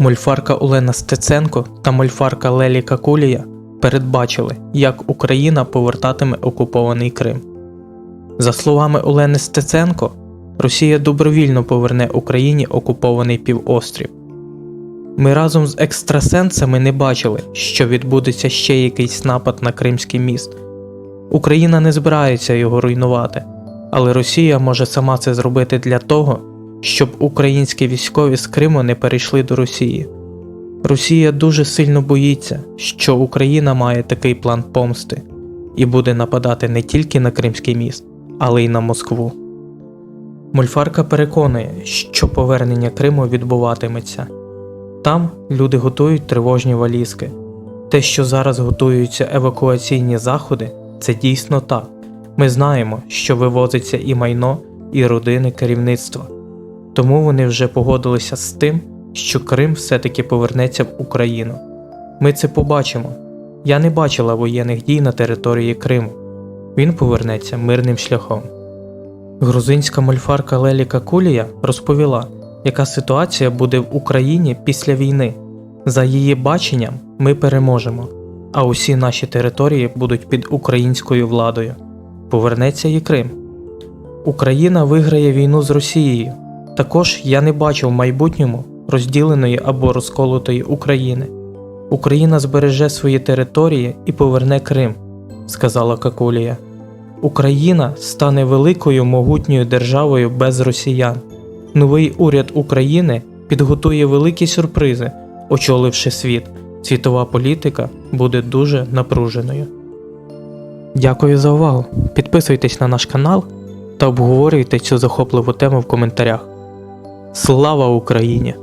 Мольфарка Олена Стеценко та мольфарка Лелі Какулія передбачили, як Україна повертатиме окупований Крим. За словами Олени Стеценко, Росія добровільно поверне Україні окупований півострів. Ми разом з екстрасенсами не бачили, що відбудеться ще якийсь напад на Кримський міст. Україна не збирається його руйнувати, але Росія може сама це зробити для того, щоб українські військові з Криму не перейшли до Росії. Росія дуже сильно боїться, що Україна має такий план помсти і буде нападати не тільки на Кримський міст, але й на Москву. Мольфарка переконує, що повернення Криму відбуватиметься. Там люди готують тривожні валізки. Те, що зараз готуються евакуаційні заходи, це дійсно так. Ми знаємо, що вивозиться і майно, і родини керівництва. Тому вони вже погодилися з тим, що Крим все-таки повернеться в Україну. Ми це побачимо. Я не бачила воєнних дій на території Криму. Він повернеться мирним шляхом. Грузинська мольфарка Лелі Какулія розповіла, яка ситуація буде в Україні після війни. За її баченням, ми переможемо, а усі наші території будуть під українською владою. Повернеться і Крим. Україна виграє війну з Росією. Також я не бачу в майбутньому розділеної або розколотої України. Україна збереже свої території і поверне Крим, сказала Какулія. Україна стане великою могутньою державою без росіян. Новий уряд України підготує великі сюрпризи, очоливши світ. Світова політика буде дуже напруженою. Дякую за увагу. Підписуйтесь на наш канал та обговорюйте цю захопливу тему в коментарях. Слава Україні!